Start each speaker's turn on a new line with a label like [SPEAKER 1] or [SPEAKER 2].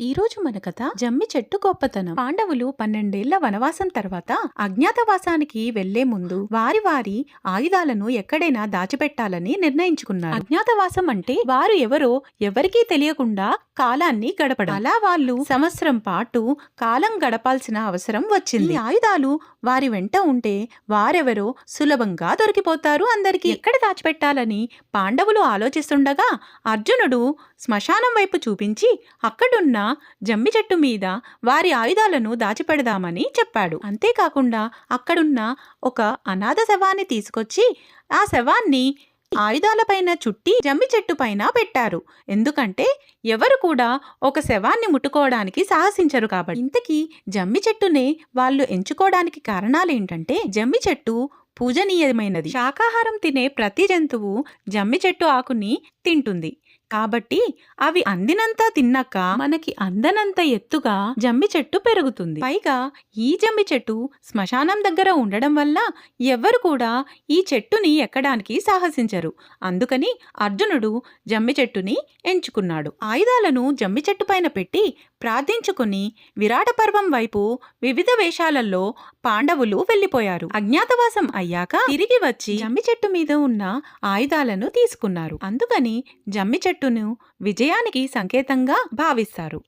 [SPEAKER 1] ఈ రోజు మన కథ జమ్మి చెట్టు గొప్పతనం. పాండవులు పన్నెండేళ్ళ వనవాసం తర్వాత అజ్ఞాతవాసానికి వెళ్ళే ముందు వారి వారి ఆయుధాలను ఎక్కడైనా దాచిపెట్టాలని నిర్ణయించుకున్నారు. అజ్ఞాతవాసం అంటే వారు ఎవరో ఎవరికీ తెలియకుండా కాలాన్ని గడపడం. అలా వాళ్ళు సంవత్సరం పాటు కాలం గడపాల్సిన అవసరం వచ్చింది. ఆయుధాలు వారి వెంట ఉంటే వారెవరో సులభంగా దొరికిపోతారు అందరికీ. ఎక్కడ దాచిపెట్టాలని పాండవులు ఆలోచిస్తుండగా అర్జునుడు శ్మశానం వైపు చూపించి అక్కడున్న జమ్మి చెట్టు మీద వారి ఆయుధాలను దాచిపెడదామని చెప్పాడు. అంతేకాకుండా అక్కడున్న ఒక అనాథ శవాన్ని తీసుకొచ్చి ఆ శవాన్ని ఆయుధాలపైన చుట్టి జమ్మి చెట్టు పైన పెట్టారు. ఎందుకంటే ఎవరు కూడా ఒక శవాన్ని ముట్టుకోవడానికి సాహసించరు కాబట్టి. ఇంతకీ జమ్మి చెట్టునే వాళ్ళు ఎంచుకోవడానికి కారణాలేంటంటే జమ్మి చెట్టు పూజనీయమైనది. శాకాహారం తినే ప్రతి జంతువు జమ్మి చెట్టు ఆకుని తింటుంది. కాబట్టి అవి అందినంత తిన్నాక మనకి అందనంత ఎత్తుగా జమ్మి చెట్టు పెరుగుతుంది. పైగా ఈ జమ్మి చెట్టు శ్మశానం దగ్గర ఉండడం వల్ల ఎవ్వరు కూడా ఈ చెట్టుని ఎక్కడానికి సాహసించరు. అందుకని అర్జునుడు జమ్మి చెట్టుని ఎంచుకున్నాడు. ఆయుధాలను జమ్మి చెట్టు పైన పెట్టి ప్రార్థించుకుని విరాట పర్వం వైపు వివిధ వేషాలలో పాండవులు వెళ్ళిపోయారు అజ్ఞాతవాసం అయ్యాక తిరిగి వచ్చి జమ్మి చెట్టు మీద ఉన్న ఆయుధాలను తీసుకున్నారు. అందుకని జమ్మి చెట్టు చెట్టును విజయానికి సంకేతంగా భావిస్తారు.